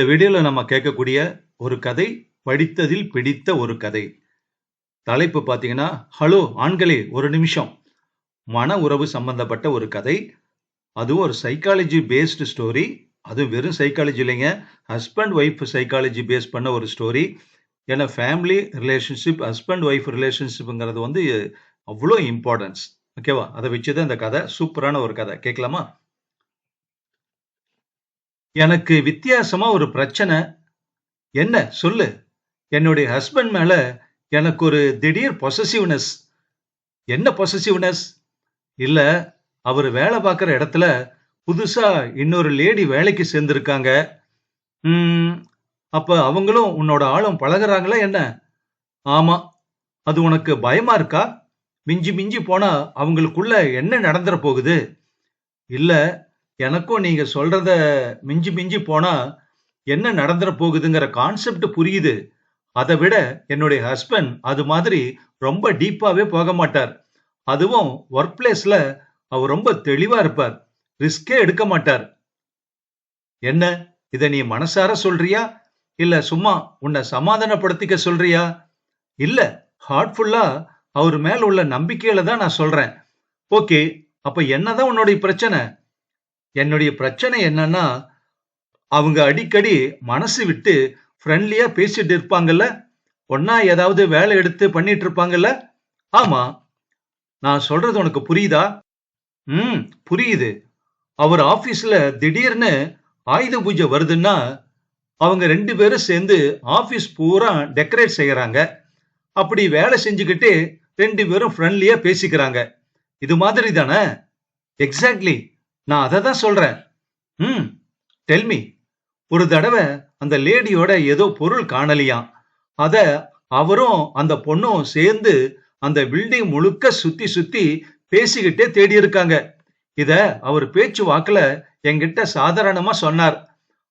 இந்த வீடியோல நம்ம கேட்கக்கூடிய ஒரு கதை படித்ததில் பிடித்த ஒரு கதை. தலைப்பு பார்த்தீங்கன்னா ஹலோ ஆண்களே ஒரு நிமிஷம். மன உறவு சம்பந்தப்பட்ட ஒரு கதை. அதுவும் ஒரு சைக்காலஜி பேஸ்டு ஸ்டோரி அதுவும் வெறும் சைக்காலஜி இல்லைங்க. ஹஸ்பண்ட் ஒய்ஃப் சைக்காலஜி பேஸ் பண்ண ஒரு ஸ்டோரி ஏன்னா ஃபேமிலி ரிலேஷன்ஷிப் ஹஸ்பண்ட் ஒய்ஃப் ரிலேஷன்ஷிப்புங்கிறது வந்து அவ்வளோ இம்பார்ட்டன்ஸ் ஓகேவா அதை வச்சு தான் இந்த கதை சூப்பரான ஒரு கதை. கேட்கலாமா? எனக்கு வித்தியாசமா ஒரு பிரச்சனை. என்ன? சொல்லு. என்னுடைய ஹஸ்பண்ட் மேல எனக்கு ஒரு திடீர் பொசசிவ்னஸ் என்ன பொசசிவ்னஸ் இல்ல அவர் வேலை பார்க்குற இடத்துல புதுசா இன்னொரு லேடி வேலைக்கு சேர்ந்திருக்காங்க. ம் அப்ப அவங்களும் உன்னோட ஆளும் பழகுறாங்களா என்ன? ஆமா. அது உனக்கு பயமா இருக்கா? மிஞ்சி மிஞ்சி போனா அவங்களுக்குள்ள என்ன நடந்துற போகுது? இல்ல எனக்கும் நீங்க சொல்றத மிஞ்சி மிஞ்சி போனா என்ன நடந்துற போகுதுங்கிற கான்செப்ட் புரியுது. அதை விட என்னுடைய ஹஸ்பண்ட் அது மாதிரி ரொம்ப டீப்பாவே போக மாட்டார். அதுவும் ஒர்க் பிளேஸ்ல அவர் ரொம்ப தெளிவா இருப்பார். ரிஸ்கே எடுக்க மாட்டார். என்ன? இத நீ மனசார சொல்றியா? இல்ல சும்மா உன்னை சமாதானப்படுத்திக்க சொல்றியா? இல்ல ஹார்ட்ஃபுல்லா அவர் மேல உள்ள நம்பிக்கையில தான் நான் சொல்றேன். ஓகே அப்ப என்னதான் உன்னுடைய பிரச்சனை? என்னுடைய பிரச்சனை என்னன்னா அவங்க அடிக்கடி மனசு விட்டு ஃப்ரெண்ட்லியா பேசிட்டு இருப்பாங்கல்ல? ஒன்னா ஏதாவது வேலை எடுத்து பண்ணிட்டு இருப்பாங்கல்ல? ஆமா. நான் சொல்றது உனக்கு புரியுதா? ம் புரியுது. அவர் ஆபீஸ்ல திடீர்னு ஆயுத பூஜை வருதுன்னா அவங்க ரெண்டு பேரும் சேர்ந்து ஆபீஸ் பூரா டெக்கரேட் செய்யறாங்க. அப்படி வேலை செஞ்சுக்கிட்டு ரெண்டு பேரும் ஃப்ரெண்ட்லியா பேசிக்கிறாங்க. இது மாதிரி தானே? எக்ஸாக்ட்லி நான் அதை தான் சொல்றேன். ம் டெல்மி ஒரு தடவை அந்த லேடியோட ஏதோ பொருள் காணலியாம். அத அவரும் அந்த பொண்ணும் சேர்ந்து அந்த பில்டிங் முழுக்க சுத்தி சுத்தி பேசிக்கிட்டே தேடி இருக்காங்க இத அவர் பேச்சு வாக்குல என்கிட்ட சாதாரணமா சொன்னார்.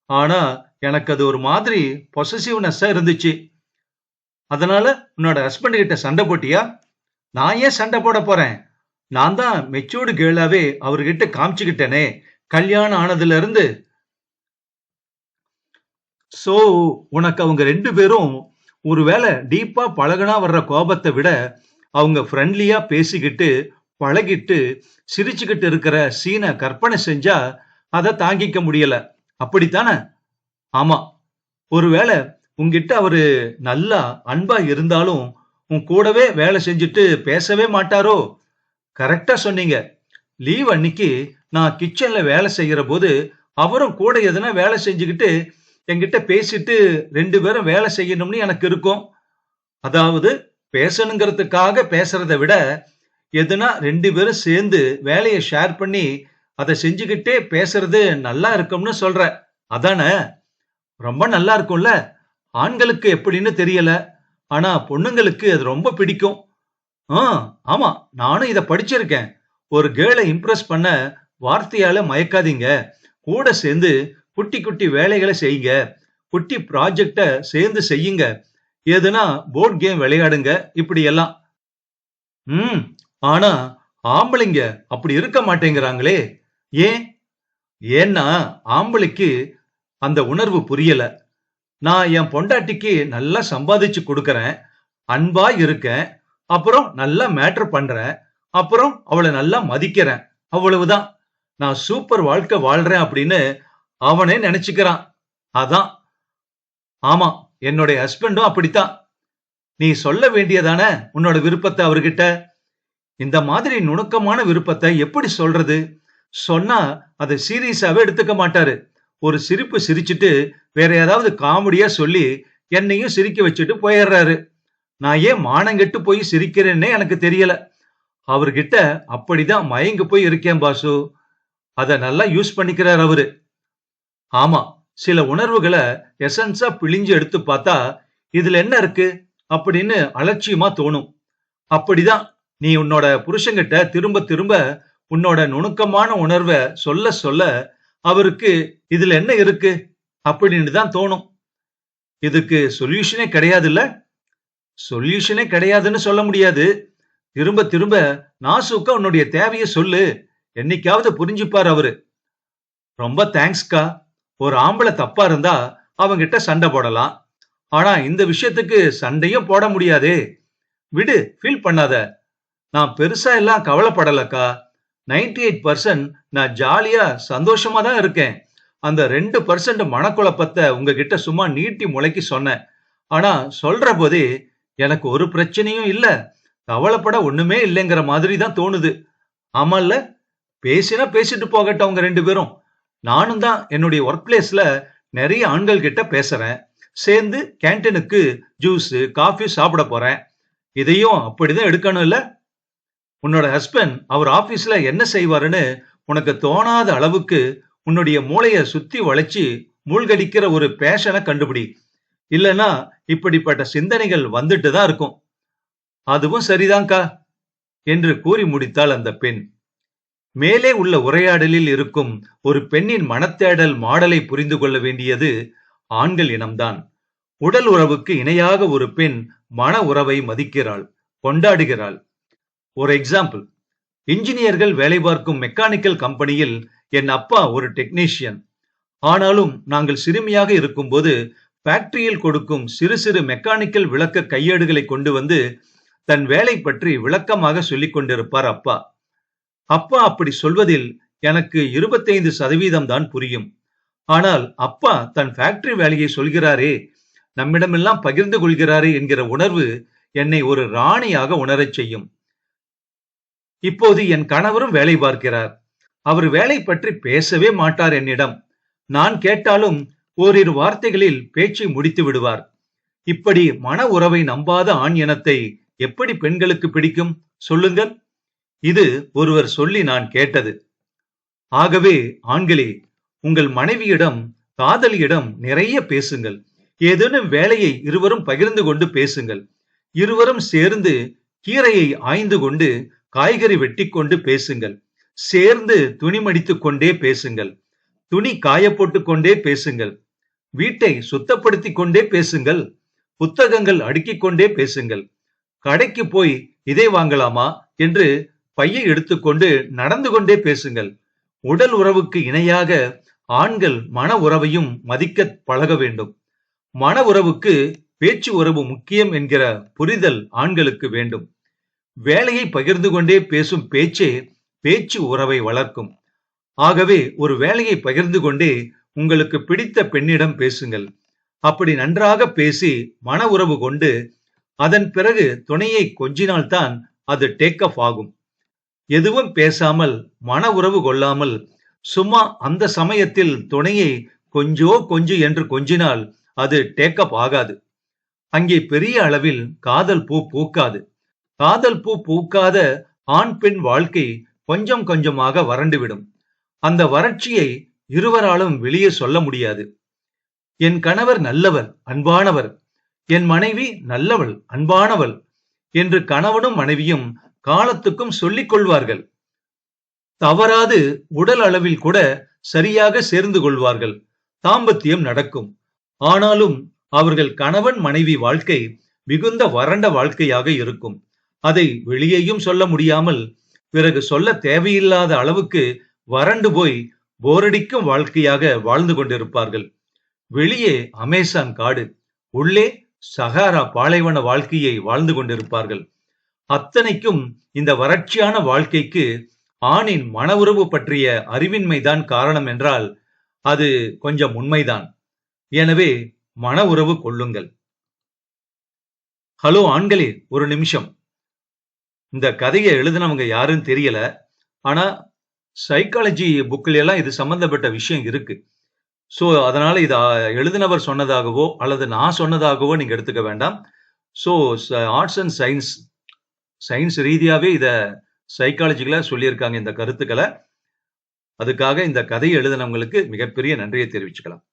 ஆனா எனக்கு அது ஒரு மாதிரி பொசசிவ்னஸ்ஸா இருந்துச்சு. அதனால உன்னோட ஹஸ்பண்ட் கிட்ட சண்டை போட்டியா? நான் ஏன் சண்டை போட போறேன்? நான் தான் மெச்சூர்டு கேர்ளாவே அவர்கிட்ட காமிச்சுக்கிட்டேனே. கல்யாணம் ஆனதுல இருந்து சோ உனக்கு அவங்க ரெண்டு பேரும் ஒருவேளை டீப்பா பழகுனா வர்ற கோபத்தை விட அவங்க ஃப்ரெண்ட்லியா பேசிக்கிட்டு பழகிட்டு சிரிச்சுக்கிட்டு இருக்கிற சீனை கற்பனை செஞ்சா அதை தாங்கிக்க முடியல. அப்படித்தானே? ஆமா. ஒருவேளை உங்ககிட்ட அவரு நல்லா அன்பா இருந்தாலும் உன் கூடவே வேலை செஞ்சுட்டு பேசவே மாட்டாரோ? கரெக்டா சொன்னீங்க. லீவ் அன்னைக்கு நான் கிச்சன்ல வேலை செய்யற போது அவரும் கூட எதுனா வேலை செஞ்சுக்கிட்டு என்கிட்ட பேசிட்டு ரெண்டு பேரும் வேலை செய்யணும்னு எனக்கு இருக்கும். அதாவது பேசணுங்கிறதுக்காக பேசுறதை விட எதுனா ரெண்டு பேரும் சேர்ந்து வேலையை ஷேர் பண்ணி அதை செஞ்சுக்கிட்டே பேசுறது நல்லா இருக்கும்னு சொல்ற. அதானே? ரொம்ப நல்லா இருக்கும்ல? ஆண்களுக்கு எப்படின்னு தெரியல. ஆனா பொண்ணுங்களுக்கு அது ரொம்ப பிடிக்கும். ஆ ஆமா நானும் இத படிச்சிருக்கேன். ஒரு கேளை இம்ப்ரெஸ் பண்ண வார்த்தையால மயக்காதீங்க. கூட சேர்ந்து குட்டி குட்டி வேலைகளை செய்யுங்க. குட்டி ப்ராஜெக்ட சேர்ந்து செய்யுங்க. எதுனா போர்ட் கேம் விளையாடுங்க இப்படி எல்லாம். ம் ஆனா ஆம்பளைங்க அப்படி இருக்க மாட்டேங்கிறாங்களே. ஏன்? ஏன்னா ஆம்பளைக்கு அந்த உணர்வு புரியல. நான் என் பொண்டாட்டிக்கு நல்லா சம்பாதிச்சு கொடுக்கறேன். அன்பா இருக்கேன். அப்புறம் நல்லா மேட்ரு பண்றேன். அப்புறம் அவளை நல்லா மதிக்கிறேன். அவ்வளவுதான். நான் சூப்பர் வாழ்க்கை வாழ்றேன் அப்படின்னு அவனே நினைச்சுக்கிறான். அதான். ஆமா என்னுடைய ஹஸ்பண்டும் அப்படித்தான். நீ சொல்ல வேண்டியதானே உன்னோட விருப்பத்தை அவர்கிட்ட? இந்த மாதிரி நுணுக்கமான விருப்பத்தை எப்படி சொல்றது? சொன்னா அதை சீரியஸாவே எடுத்துக்க மாட்டாரு. ஒரு சிரிப்பு சிரிச்சுட்டு வேற ஏதாவது காமெடியா சொல்லி என்னையும் சிரிக்க வச்சுட்டு போயிடுறாரு. நான் ஏன் மானங்கெட்டு போய் சிரிக்கிறேன்னே எனக்கு தெரியல. அவர்கிட்ட அப்படிதான் மயங்கி போய் இருக்கேன் பாசு. அத நல்லா யூஸ் பண்ணிக்கிறார் அவரு. ஆமா சில உணர்வுகளை எசன்ஸா பிழிஞ்சு எடுத்து பார்த்தா இதுல என்ன இருக்கு? அப்படின்னு அலட்சியமா தோணும். அப்படிதான் நீ உன்னோட புருஷங்கிட்ட திரும்ப திரும்ப உன்னோட நுணுக்கமான உணர்வை சொல்ல சொல்ல அவருக்கு இதுல என்ன இருக்கு? அப்படின்னு தான் தோணும். இதுக்கு சொல்யூஷனே கிடையாதுல்ல? சொல்யூஷனே கிடையாதுன்னு சொல்ல முடியாது. திரும்ப திரும்ப நாசுக்கா உன்னுடைய தேவைய சொல்லு. என்னைக்காவது புரிஞ்சுப்பார் அவரு. ரொம்ப தேங்க்ஸ்க்கா. ஒரு ஆம்பளை தப்பா இருந்தா அவங்கிட்ட சண்டை போடலாம். ஆனா இந்த விஷயத்துக்கு சண்டையும் போட முடியாதே. விடு ஃபீல் பண்ணாத. நான் பெருசா எல்லாம் கவலைப்படலக்கா. நைன்டி எயிட் பர்சன்ட் நான் ஜாலியா சந்தோஷமா தான் இருக்கேன். அந்த ரெண்டு பர்சன்ட் மனக்குழப்பத்தை உங்ககிட்ட சும்மா நீட்டி முளைக்கி சொன்னேன். ஆனா சொல்ற போதே எனக்கு ஒரு பிரச்சனையும் இல்ல. கவலைப்பட ஒண்ணுமே இல்லைங்கிற மாதிரி தான் தோணுது ஆமால பேசினா பேசிட்டு போகட்டும் அவங்க ரெண்டு பேரும். நானும் தான் என்னுடைய ஒர்க் பிளேஸ்ல நிறைய ஆண்கள் கிட்ட பேசுறேன். சேர்ந்து கேன்டீனுக்கு ஜூஸ் காஃபி சாப்பிட போறேன். இதையும் அப்படிதான் எடுக்கணும் இல்ல? உன்னோட ஹஸ்பண்ட் அவர் ஆபீஸ்ல என்ன செய்வாருன்னு உனக்கு தோணாத அளவுக்கு உன்னுடைய மூளைய சுத்தி வளைச்சு மூழ்கடிக்கிற ஒரு பேஷனை கண்டுபிடி. இல்லனா இப்படிப்பட்ட சிந்தனைகள் வந்துட்டு தான் இருக்கும். அதுவும் சரிதான்க்கா என்று கூறி முடித்தாள் அந்த பெண். மேலே உள்ள உரையாடலில் இருக்கும் ஒரு பெண்ணின் மனத்தேடல் மாடலை புரிந்து கொள்ள வேண்டியது ஆண்கள் இனம்தான். உடல் உறவுக்கு இணையாக ஒரு பெண் மன உறவை மதிக்கிறாள் கொண்டாடுகிறாள். ஒரு எக்ஸாம்பிள் இன்ஜினியர்கள் வேலை பார்க்கும் மெக்கானிக்கல் கம்பெனியில் என் அப்பா ஒரு டெக்னீஷியன் ஆனாலும் நாங்கள் சிறுமியாக இருக்கும்போது ஃபேக்டரியில் கொடுக்கும் சிறு சிறு மெக்கானிக்கல் விளக்க கையேடுகளை கொண்டு வந்து தன் வேலை பற்றி விளக்கமாக சொல்லிக் கொண்டிருப்பார் அப்பா. அப்பா அப்படி சொல்வதில் எனக்கு இருபத்தைந்து சதவீதம் தான் புரியும். ஆனால் அப்பா தன் ஃபேக்டரி வேலையை சொல்கிறாரே நம்மிடமெல்லாம் பகிர்ந்து கொள்கிறாரே என்கிற உணர்வு என்னை ஒரு ராணியாக உணரச் செய்யும். இப்போது என் கணவரும் வேலை பார்க்கிறார். அவர் வேலை பற்றி பேசவே மாட்டார் என்னிடம். நான் கேட்டாலும் ஓரிரு வார்த்தைகளில் பேச்சை முடித்து விடுவார். இப்படி மன உறவை நம்பாத ஆண் இனத்தை எப்படி பெண்களுக்கு பிடிக்கும்? சொல்லுங்கள். இது ஒருவர் சொல்லி நான் கேட்டது. ஆகவே ஆண்களே உங்கள் மனைவியிடம் காதலியிடம் நிறைய பேசுங்கள். ஏதேனும் வேலையை இருவரும் பகிர்ந்து கொண்டு பேசுங்கள். இருவரும் சேர்ந்து கீரையை ஆய்ந்து கொண்டு காய்கறி வெட்டி கொண்டு பேசுங்கள். சேர்ந்து துணி மடித்துக் கொண்டே பேசுங்கள். துணி காய போட்டுக் கொண்டே பேசுங்கள். வீட்டை சுத்தப்படுத்திக் கொண்டே பேசுங்கள் புத்தகங்கள் அடுக்கிக் கொண்டே பேசுங்கள். கடைக்கு போய் இதை வாங்கலாமா என்று பையை எடுத்துக்கொண்டு நடந்து கொண்டே பேசுங்கள். உடல் உறவுக்கு இணையாக ஆண்கள் மன உறவையும் மதிக்க பழக வேண்டும். மன உறவுக்கு பேச்சு உறவு முக்கியம் என்கிற புரிதல் ஆண்களுக்கு வேண்டும். வேலையை பகிர்ந்து கொண்டே பேசும் பேச்சே பேச்சு உறவை வளர்க்கும். ஆகவே ஒரு வேலையை பகிர்ந்து கொண்டே உங்களுக்கு பிடித்த பெண்ணிடம் பேசுங்கள். அப்படி நன்றாக பேசி மன உறவு கொண்டு அதன் பிறகு துணையை கொஞ்சினால்தான் அது டேக் ஆஃப் ஆகும். எதுவும் பேசாமல் மன உறவு கொள்ளாமல் சும்மா அந்த சமயத்தில் துணையை கொஞ்சோ கொஞ்சு என்று கொஞ்சினால் அது டேக் அப் ஆகாது. அங்கே பெரிய அளவில் காதல் பூ பூக்காது. காதல் பூ பூக்காத ஆண் பெண் வாழ்க்கை கொஞ்சம் கொஞ்சமாக வறண்டுவிடும் அந்த வறட்சியை இருவராலும் வெளியே சொல்ல முடியாது. என் கணவர் நல்லவர் அன்பானவர். என் மனைவி நல்லவள் அன்பானவள் என்று கணவனும் மனைவியும் காலத்துக்கும் சொல்லிக் கொள்வார்கள். தவறாது உடல் அளவில் கூட சரியாக சேர்ந்து கொள்வார்கள். தாம்பத்தியம் நடக்கும். ஆனாலும் அவர்கள் கணவன் மனைவி வாழ்க்கை மிகுந்த வறண்ட வாழ்க்கையாக இருக்கும். அதை வெளியேயும் சொல்ல முடியாமல் பிறகு சொல்ல தேவையில்லாத அளவுக்கு வறண்டு போய் போரடிக்கும் வாழ்க்கையாக வாழ்ந்து கொண்டிருப்பார்கள். வெளியே அமேசான் காடு உள்ளே சகாரா பாலைவன வாழ்க்கையை வாழ்ந்து கொண்டிருப்பார்கள். அத்தனைக்கும் இந்த வறட்சியான வாழ்க்கைக்கு ஆணின் மன உறவு பற்றிய அறிவின்மைதான் காரணம் என்றால் அது கொஞ்சம் உண்மைதான். எனவே மன உறவு கொள்ளுங்கள். ஹலோ ஆண்களே ஒரு நிமிஷம். இந்த கதையை எழுதினவங்க யாருன்னு தெரியல. ஆனா சைக்காலஜி புக்கில் எல்லாம் இது சம்பந்தப்பட்ட விஷயம் இருக்கு. ஸோ அதனால இதை எழுதினவர் சொன்னதாகவோ அல்லது நான் சொன்னதாகவோ நீங்க எடுத்துக்க வேண்டாம். So arts and science science ரீதியாவே இத சைக்காலஜிக்கலா சொல்லியிருக்காங்க இந்த கருத்துக்களை. அதுக்காக இந்த கதையை எழுதினவங்களுக்கு மிகப்பெரிய நன்றியை தெரிவிச்சுக்கலாம்.